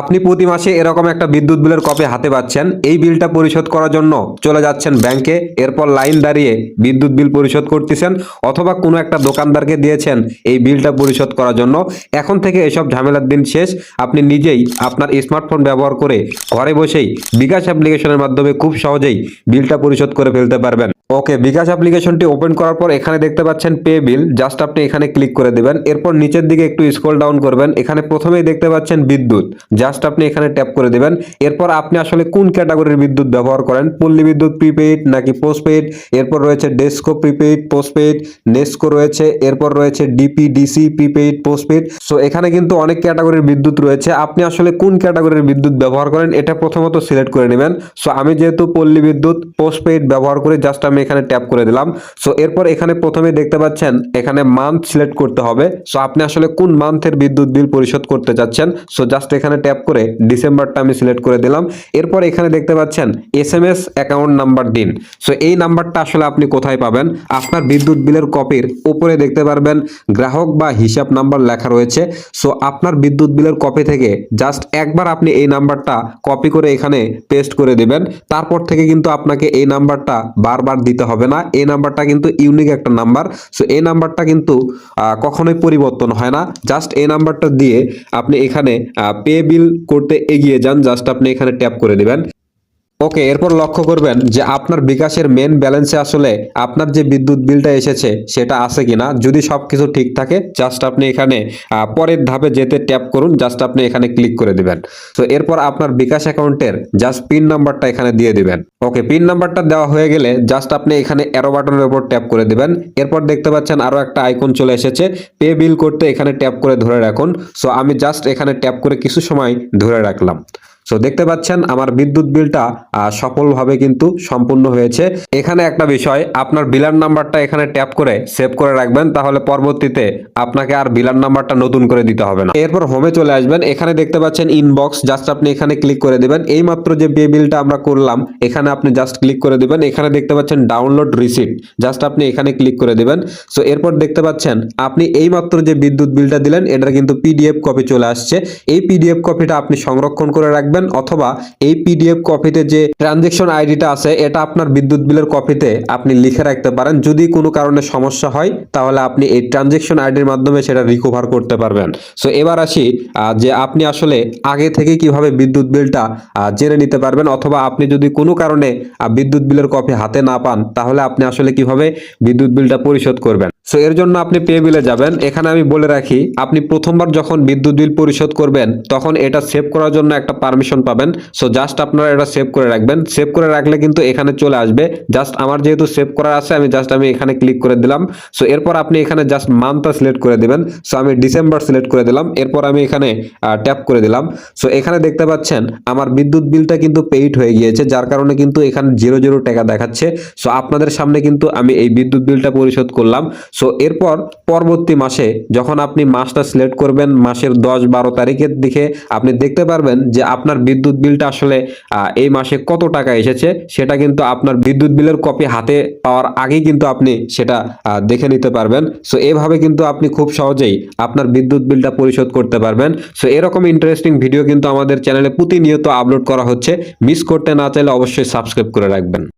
আপনি প্রতি মাসে এরকম একটা বিদ্যুৎ বিলের কপি হাতে পাচ্ছেন, এই বিলটা পরিশোধ করার জন্য চলে যাচ্ছেন ব্যাংকে, এরপর লাইন দাঁড়িয়ে বিদ্যুৎ বিল পরিশোধ করতেছেন অথবা কোনো একটা দোকানদারকে দিয়েছেন এই বিলটা পরিশোধ করার জন্য। এখন থেকে এসব ঝামেলার দিন শেষ, আপনি নিজেই আপনার স্মার্টফোন ব্যবহার করে ঘরে বসেই বিকাশ অ্যাপ্লিকেশনের মাধ্যমে খুব সহজেই বিলটা পরিশোধ করে ফেলতে পারবেন। ওকে, বিকাশ অ্যাপ্লিকেশনটি ওপেন করার পর এখানে দেখতে পাচ্ছেন পে বিল, জাস্ট আপনি এখানে ক্লিক করে দেবেন। এরপর নিচের দিকে একটু স্ক্রল ডাউন করবেন, এখানে প্রথমেই দেখতে পাচ্ছেন বিদ্যুৎ। জাস্ট আপনি এখানে ট্যাপ করে দেবেন। এরপর আপনি আসলে কোন ক্যাটাগরির বিদ্যুৎ ব্যবহার করেন? পল্লী বিদ্যুৎ প্রিপেইড নাকি পোস্টপেইড এরপর রয়েছে ডেস্কো প্রিপেইড পোস্টপেইড নেস্কো রয়েছে। এরপর রয়েছে DP DC prepaid postpaid so এখানে কিন্তু অনেক ক্যাটাগরির বিদ্যুৎ রয়েছে। আপনি আসলে কোন ক্যাটাগরির বিদ্যুৎ ব্যবহার করেন, এটা প্রথমত সিলেক্ট করে নেবেন। সো আমি যেহেতু পল্লী বিদ্যুৎ পোস্টপেইড ব্যবহার করে জাস্ট আমি এখানে ট্যাপ করে দিলাম। সো এরপর এখানে প্রথমে দেখতে পাচ্ছেন, এখানে মান্থ সিলেক্ট করতে হবে। সো আপনি আসলে কোন মান্থের বিদ্যুৎ বিল পরিশোধ করতে চাচ্ছেন? সো জাস্ট এখানে ট্যাপ করে ডিসেম্বরটা আমি সিলেক্ট করে দিলাম। এরপর এখানে দেখতে পাচ্ছেন S M S account number দিন। সো এই নাম্বারটা আসলে আপনি কোথায় পাবেন? আপনার বিদ্যুৎ বিলের কপির উপরে দেখতে পারবেন গ্রাহক বা হিসাব নাম্বার লেখা রয়েছে। সো আপনার বিদ্যুৎ বিলের কপি থেকে জাস্ট একবার আপনি এই নাম্বারটা কপি করে এখানে পেস্ট করে দিবেন। তারপর থেকে কিন্তু আপনাকে এই নাম্বারটা বারবার দিতে হবে না। এই নাম্বারটা কিন্তু ইউনিক একটা নাম্বার সো এই নাম্বারটা কিন্তু কখনোই পরিবর্তন হয় না। জাস্ট এই নাম্বারটা দিয়ে আপনি এখানে পে বিল করতে এগিয়ে যান জাস্ট আপনি এখানে ট্যাপ করে দিবেন ওকে, এরপর লক্ষ্য করবেন যে আপনার বিকাশের মেন ব্যালেন্সে আসলে আপনার যে বিদ্যুৎ বিলটা এসেছে সেটা আছে কিনা। যদি সব কিছু ঠিক থাকে জাস্ট আপনি এখানে পরের ধাপে যেতে ট্যাপ করুন জাস্ট আপনি এখানে ক্লিক করে দিবেন। তো এরপর আপনার বিকাশ অ্যাকাউন্টের জাস্ট পিন নাম্বারটা এখানে দিয়ে দিবেন। ওকে পিন নাম্বারটা দেওয়া হয়ে গেলে জাস্ট আপনি এখানে অ্যারো বাটনের উপর ট্যাপ করে দিবেন। এরপর দেখতে পাচ্ছেন আরও একটা আইকন চলে এসেছে। পে বিল করতে এখানে ট্যাপ করে ধরে রাখুন। সো আমি জাস্ট এখানে ট্যাপ করে কিছু সময় ধরে রাখলাম। সো দেখতে পাচ্ছেন আমার বিদ্যুৎ বিলটা সফলভাবে কিন্তু সম্পূর্ণ হয়েছে। এখানে একটা বিষয়, আপনার বিলার নাম্বারটা এখানে ট্যাপ করে সেভ করে রাখবেন, তাহলে পরবর্তীতে আপনাকে আর বিলার নাম্বারটা নতুন করে দিতে হবে না। এরপর হোমে চলে আসবেন, এখানে দেখতে পাচ্ছেন ইনবক্স জাস্ট আপনি এখানে ক্লিক করে দিবেন। এই মাত্র যে পে বিলটা আমরা করলাম, এখানে আপনি জাস্ট ক্লিক করে দিবেন। এখানে দেখতে পাচ্ছেন ডাউনলোড রিসিপ্ট জাস্ট আপনি এখানে ক্লিক করে দিবেন। সো এরপর দেখতে পাচ্ছেন, আপনি এই মাত্র যে বিদ্যুৎ বিলটা দিলেন, এটার কিন্তু পিডিএফ কপি চলে আসছে। এই পিডিএফ কপিটা আপনি সংরক্ষণ করে রাখবেন। অথবা এই পিডিএফ কপিতে যে ট্রানজেকশন আইডিটা আছে, এটা আপনার বিদ্যুৎ বিলের কপিতে আপনি লিখে রাখতে পারেন। যদি কোনো কারণে সমস্যা হয়, তাহলে আপনি এই ট্রানজেকশন আইডির মাধ্যমে সেটা রিকভার করতে পারবেন। সো এবার আসি যে আপনি আসলে আগে থেকে কীভাবে বিদ্যুৎ বিলটা জেনে নিতে পারবেন, অথবা আপনি যদি কোনো কারণে বিদ্যুৎ বিলের কপি হাতে না পান, তাহলে আপনি আসলে কীভাবে বিদ্যুৎ বিলটা পরিশোধ করবেন? সো এর জন্য আপনি পে বিলে যাবেন। এখানে আমি বলে রাখি, আপনি প্রথমবার যখন বিদ্যুৎ বিল পরিশোধ করবেন, তখন এটা সেভ করার জন্য একটা পারমিশন পাবেন। সো জাস্ট আপনারা এটা সেভ করে রাখবেন। সেভ করে রাখলে কিন্তু এখানে চলে আসবে। জাস্ট আমার যেহেতু সেভ করা আছে, আমি জাস্ট আমি এখানে ক্লিক করে দিলাম। সো এরপর আপনি এখানে জাস্ট মান্থটা সিলেক্ট করে দিবেন। সো আমি ডিসেম্বর সিলেক্ট করে দিলাম। এরপর আমি এখানে ট্যাপ করে দিলাম। সো এখানে দেখতে পাচ্ছেন, আমার বিদ্যুৎ বিলটা কিন্তু পেইড হয়ে গিয়েছে, যার কারণে কিন্তু এখানে জিরো জিরো টাকা দেখাচ্ছে। সো আপনাদের সামনে কিন্তু আমি এই বিদ্যুৎ বিলটা পরিশোধ করলাম। সো এরপর পরবর্তী মাসে যখন আপনি মাসটা সিলেক্ট করবেন, মাসের দশ বারো তারিখের দিকে, আপনি দেখতে পারবেন যে আপনার বিদ্যুৎ বিলটা আসলে এই মাসে কত টাকা এসেছে, সেটা কিন্তু আপনার বিদ্যুৎ বিলের কপি হাতে পাওয়ার আগেই কিন্তু আপনি সেটা দেখে নিতে পারবেন। সো, এভাবে কিন্তু আপনি খুব সহজেই আপনার বিদ্যুৎ বিলটা পরিশোধ করতে পারবেন। সো, এরকম ইন্টারেস্টিং ভিডিও কিন্তু আমাদের চ্যানেলে প্রতিনিয়ত আপলোড করা হচ্ছে। মিস করতে না চাইলে অবশ্যই সাবস্ক্রাইব করে রাখবেন।